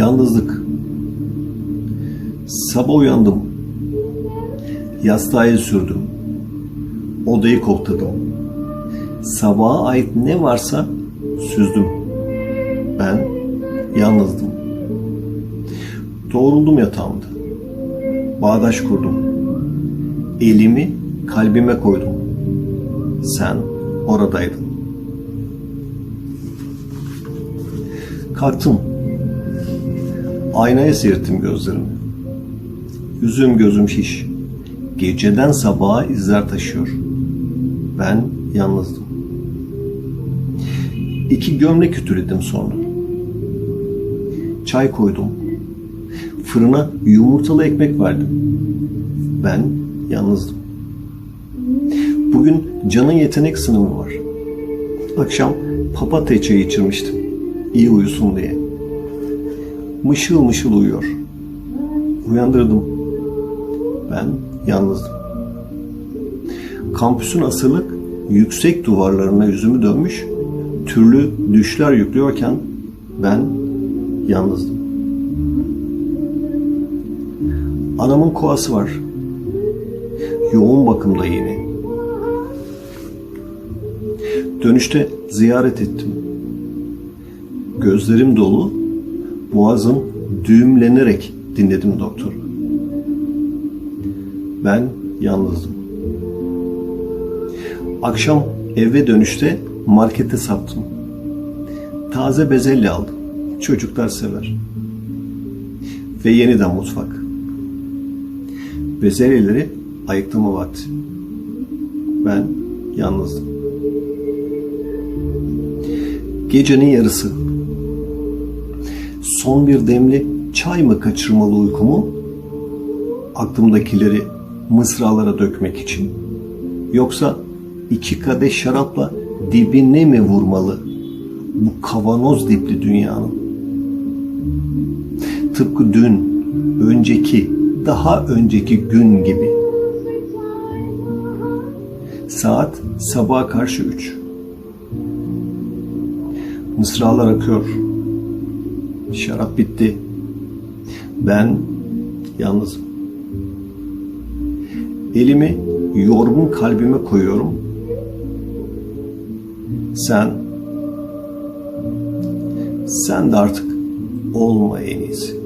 Yalnızlık. Sabah uyandım. Yastığa el sürdüm. Odayı kokladım. Sabaha ait ne varsa süzdüm. Ben yalnızdım. Doğruldum yatağımda. Bağdaş kurdum. Elimi kalbime koydum. Sen oradaydın. Kalktım. Aynaya seyrettim gözlerimi. Yüzüm gözüm şiş. Geceden sabaha izler taşıyor. Ben yalnızdım. İki gömlek ütüledim sonra. Çay koydum. Fırına yumurtalı ekmek verdim. Ben yalnızdım. Bugün Can'ın yetenek sınavı var. Akşam papatya çayı içirmiştim. İyi uyusun diye. Mışıl mışıl uyuyor. Uyandırdım. Ben yalnızdım. Kampüsün asılık yüksek duvarlarına yüzümü dönmüş, türlü düşler yüklüyorken ben yalnızdım. Anamın kovası var. Yoğun bakımda yine. Dönüşte ziyaret ettim. Gözlerim dolu, boğazım düğümlenerek dinledim doktoru. Ben yalnızdım. Akşam eve dönüşte markete saptım. Taze bezelye aldım. Çocuklar sever. Ve yeniden mutfak. Bezelyeleri ayıklama vakti. Ben yalnızdım. Gecenin yarısı. Son bir demli çay mı kaçırmalı uykumu? Aklımdakileri mısralara dökmek için. Yoksa iki kadeh şarapla dibine mi vurmalı bu kavanoz dipli dünyanın? Tıpkı dün, önceki, daha önceki gün gibi. Saat sabaha karşı üç. Mısralar akıyor. Şarap bitti. Ben yalnızım. Elimi yorgun kalbime koyuyorum. Sen sen de artık olma en iyisi.